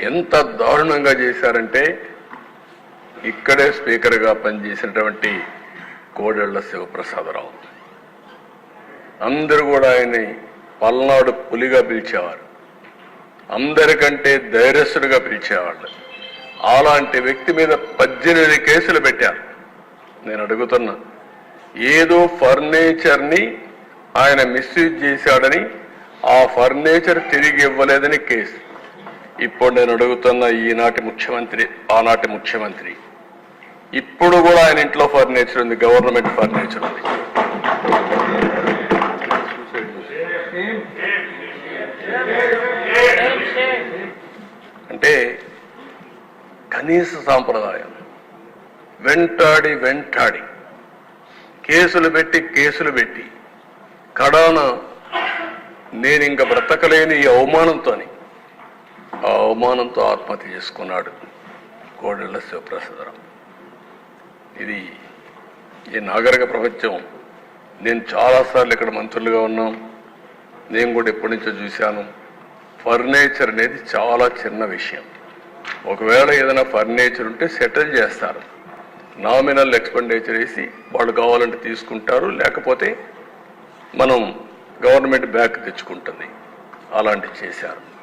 ఎంత దారుణంగా చేశారంటే ఇక్కడే స్పీకర్గా పనిచేసినటువంటి కోడెళ్ళ శివప్రసాదరావు. అందరూ కూడా ఆయన్ని పల్నాడు పులిగా పిలిచేవారు. అందరికంటే ధైర్యస్తుడిగా పిలిచేవాళ్ళు. అలాంటి వ్యక్తి మీద పద్దెనిమిది కేసులు పెట్టారు. నేను అడుగుతున్నా ఏదో ఫర్నిచర్ని ఆయన మిస్యూజ్ చేశాడని ఆ ఫర్నిచర్ తిరిగి ఇవ్వలేదని కేసు. ఇప్పుడు నేను అడుగుతున్న ఈనాటి ముఖ్యమంత్రి ఆనాటి ముఖ్యమంత్రి. ఇప్పుడు కూడా ఆయన ఇంట్లో ఫర్నిచర్ ఉంది గవర్నమెంట్ ఫర్నిచర్ ఉంది. అంటే కనీస సాంప్రదాయం. వెంటాడి వెంటాడి. కేసులు పెట్టి కేసులు పెట్టి. కడాన నేను ఇంక బ్రతకలేని ఈ అవమానంతోని ఆ అవమానంతో ఆత్మహత్య చేసుకున్నాడు కోడెళ్ళ శివప్రసాదరావు. ఇది ఈ నాగరిక ప్రపంచం. నేను చాలాసార్లు ఇక్కడ మంత్రులుగా ఉన్నాం. నేను కూడా ఎప్పటి నుంచో చూశాను. ఫర్నిచర్ అనేది చాలా చిన్న విషయం. ఒకవేళ ఏదైనా ఫర్నిచర్ ఉంటే సెటిల్ చేస్తారు. నామినల్ ఎక్స్పెండిచర్ వేసి వాళ్ళు కావాలంటే తీసుకుంటారు. లేకపోతే మనం గవర్నమెంట్ బ్యాక్ తెచ్చుకుంటుంది. అలాంటివి చేశారు.